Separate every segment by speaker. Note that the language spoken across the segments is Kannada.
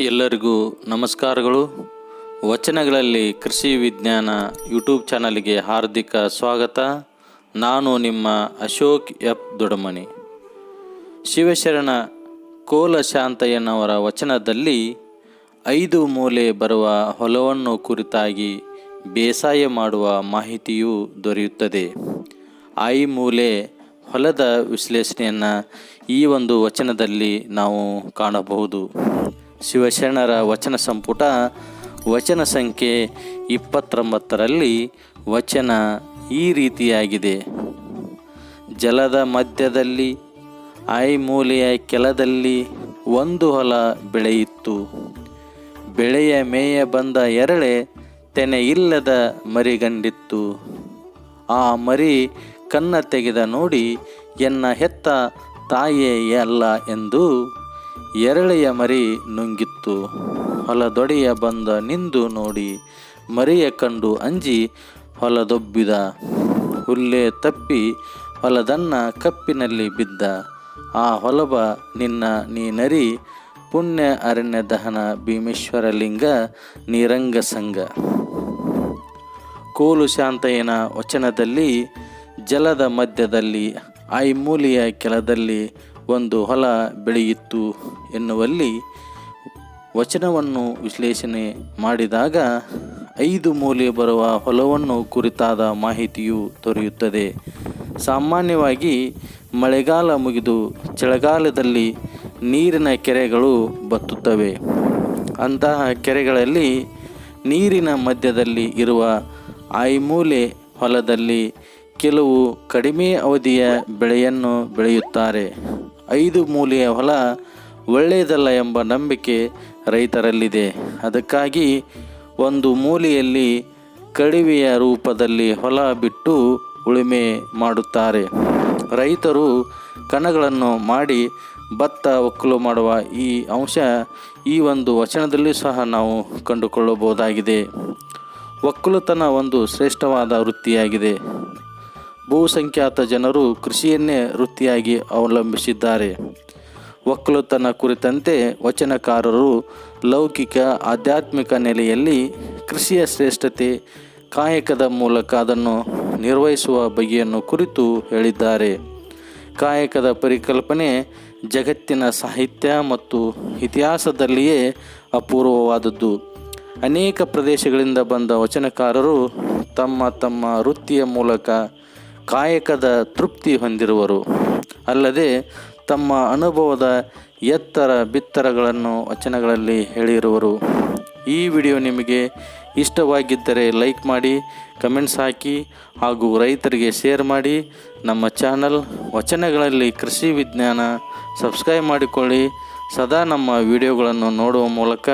Speaker 1: ಎಲ್ಲರಿಗೂ ನಮಸ್ಕಾರಗಳು. ವಚನಗಳಲ್ಲಿ ಕೃಷಿ ವಿಜ್ಞಾನ ಯೂಟ್ಯೂಬ್ ಚಾನಲ್ಗೆ ಹಾರ್ದಿಕ ಸ್ವಾಗತ. ನಾನು ನಿಮ್ಮ ಅಶೋಕ್ ಎಫ್ ದೊಡಮನಿ. ಶಿವಶರಣ ಕೋಲ ಶಾಂತಯ್ಯನವರ ವಚನದಲ್ಲಿ ಐದು ಮೂಲೆ ಬರುವ ಹೊಲವನ್ನು ಕುರಿತಾಗಿ ಬೇಸಾಯ ಮಾಡುವ ಮಾಹಿತಿಯು ದೊರೆಯುತ್ತದೆ. ಐ ಮೂಲೆ ಹೊಲದ ವಿಶ್ಲೇಷಣೆಯನ್ನು ಈ ಒಂದು ವಚನದಲ್ಲಿ ನಾವು ಕಾಣಬಹುದು. ಶಿವಶರಣರ ವಚನ ಸಂಪುಟ, ವಚನ ಸಂಖ್ಯೆ ಇಪ್ಪತ್ತೊಂಬತ್ತರಲ್ಲಿ ವಚನ ಈ ರೀತಿಯಾಗಿದೆ. ಜಲದ ಮಧ್ಯದಲ್ಲಿ ಐ ಮೂಲೆಯ ಕೆಲದಲ್ಲಿ ಒಂದು ಹೊಲ ಬೆಳೆಯಿತ್ತು ಬೆಳೆಯ ಮೇಯ ಬಂದ ಎರಳೆ ತೆನೆ ಇಲ್ಲದ ಮರಿಗಂಡಿತ್ತು ಆ ಮರಿ ಕನ್ನ ತೆಗೆದ ನೋಡಿ ಎನ್ನ ಹೆತ್ತ ತಾಯೇ ಅಲ್ಲ ಎಂದು ಎರಳೆಯ ಮರಿ ನುಂಗಿತ್ತು. ಹೊಲದೊಡೆಯ ಬಂದ ನಿಂದು ನೋಡಿ ಮರಿಯ ಕಂಡು ಅಂಜಿ ಹೊಲದೊಬ್ಬಿದ. ಹುಲ್ಲೆ ತಪ್ಪಿ ಹೊಲದನ್ನ ಕಪ್ಪಿನಲ್ಲಿ ಬಿದ್ದ. ಆ ಹೊಲಬ ನಿನ್ನ ನೀನರಿ ಪುಣ್ಯ ಅರಣ್ಯ ದಹನ ಭೀಮೇಶ್ವರಲಿಂಗ ನೀರಂಗ ಸಂಗ. ಕೋಲು ಶಾಂತಯ್ಯನ ವಚನದಲ್ಲಿ ಜಲದ ಮಧ್ಯದಲ್ಲಿ, ಐಮೂಲಿಯ ಕೆಲದಲ್ಲಿ ಒಂದು ಹೊಲ ಬೆಳೆಯಿತ್ತು ಎನ್ನುವಲ್ಲಿ ವಚನವನ್ನು ವಿಶ್ಲೇಷಣೆ ಮಾಡಿದಾಗ ಐದು ಮೂಲೆ ಬರುವ ಹೊಲವನ್ನು ಕುರಿತಾದ ಮಾಹಿತಿಯು ದೊರೆಯುತ್ತದೆ. ಸಾಮಾನ್ಯವಾಗಿ ಮಳೆಗಾಲ ಮುಗಿದು ಚಳಿಗಾಲದಲ್ಲಿ ನೀರಿನ ಕೆರೆಗಳು ಬತ್ತುತ್ತವೆ. ಅಂತಹ ಕೆರೆಗಳಲ್ಲಿ ನೀರಿನ ಮಧ್ಯದಲ್ಲಿ ಇರುವ ಐಮೂಲೆ ಹೊಲದಲ್ಲಿ ಕೆಲವು ಕಡಿಮೆ ಅವಧಿಯ ಬೆಳೆಯನ್ನು ಬೆಳೆಯುತ್ತಾರೆ. ಐದು ಮೂಲೆಯ ಹೊಲ ಒಳ್ಳೆಯದಲ್ಲ ಎಂಬ ನಂಬಿಕೆ ರೈತರಲ್ಲಿದೆ. ಅದಕ್ಕಾಗಿ ಒಂದು ಮೂಲೆಯಲ್ಲಿ ಕಡಿವೆಯ ರೂಪದಲ್ಲಿ ಹೊಲ ಬಿಟ್ಟು ಉಳುಮೆ ಮಾಡುತ್ತಾರೆ. ರೈತರು ಕಣಗಳನ್ನು ಮಾಡಿ ಭತ್ತ ಒಕ್ಕಲು ಮಾಡುವ ಈ ಅಂಶ ಈ ಒಂದು ವಚನದಲ್ಲಿ ಸಹ ನಾವು ಕಂಡುಕೊಳ್ಳಬಹುದಾಗಿದೆ. ಒಕ್ಕಲುತನ ಒಂದು ಶ್ರೇಷ್ಠವಾದ ವೃತ್ತಿಯಾಗಿದೆ. ಬಹುಸಂಖ್ಯಾತ ಜನರು ಕೃಷಿಯನ್ನೇ ವೃತ್ತಿಯಾಗಿ ಅವಲಂಬಿಸಿದ್ದಾರೆ. ಒಕ್ಕಲುತನ ಕುರಿತಂತೆ ವಚನಕಾರರು ಲೌಕಿಕ, ಆಧ್ಯಾತ್ಮಿಕ ನೆಲೆಯಲ್ಲಿ ಕೃಷಿಯ ಶ್ರೇಷ್ಠತೆ ಕಾಯಕದ ಮೂಲಕ ಅದನ್ನು ನಿರ್ವಹಿಸುವ ಬಗೆಯನ್ನು ಕುರಿತು ಹೇಳಿದ್ದಾರೆ. ಕಾಯಕದ ಪರಿಕಲ್ಪನೆ ಜಗತ್ತಿನ ಸಾಹಿತ್ಯ ಮತ್ತು ಇತಿಹಾಸದಲ್ಲಿಯೇ ಅಪೂರ್ವವಾದದ್ದು. ಅನೇಕ ಪ್ರದೇಶಗಳಿಂದ ಬಂದ ವಚನಕಾರರು ತಮ್ಮ ತಮ್ಮ ವೃತ್ತಿಯ ಮೂಲಕ ಕಾಯಕದ ತೃಪ್ತಿ ಹೊಂದಿರುವರು. ಅಲ್ಲದೆ ತಮ್ಮ ಅನುಭವದ ಎತ್ತರ ಬಿತ್ತರಗಳನ್ನು ವಚನಗಳಲ್ಲಿ ಹೇಳಿರುವರು. ಈ ವಿಡಿಯೋ ನಿಮಗೆ ಇಷ್ಟವಾಗಿದ್ದರೆ ಲೈಕ್ ಮಾಡಿ, ಕಮೆಂಟ್ಸ್ ಹಾಕಿ ಹಾಗೂ ರೈತರಿಗೆ ಶೇರ್ ಮಾಡಿ. ನಮ್ಮ ಚಾನಲ್ ವಚನಗಳಲ್ಲಿ ಕೃಷಿ ವಿಜ್ಞಾನ ಸಬ್ಸ್ಕ್ರೈಬ್ ಮಾಡಿಕೊಳ್ಳಿ. ಸದಾ ನಮ್ಮ ವಿಡಿಯೋಗಳನ್ನು ನೋಡುವ ಮೂಲಕ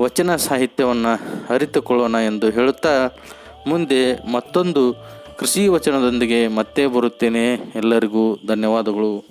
Speaker 1: ವಚನ ಸಾಹಿತ್ಯವನ್ನು ಅರಿತುಕೊಳ್ಳೋಣ ಎಂದು ಹೇಳುತ್ತಾ ಮುಂದೆ ಮತ್ತೊಂದು ಕೃಷಿ ವಚನದೊಂದಿಗೆ ಮತ್ತೆ ಬರುತ್ತೇನೆ. ಎಲ್ಲರಿಗೂ ಧನ್ಯವಾದಗಳು.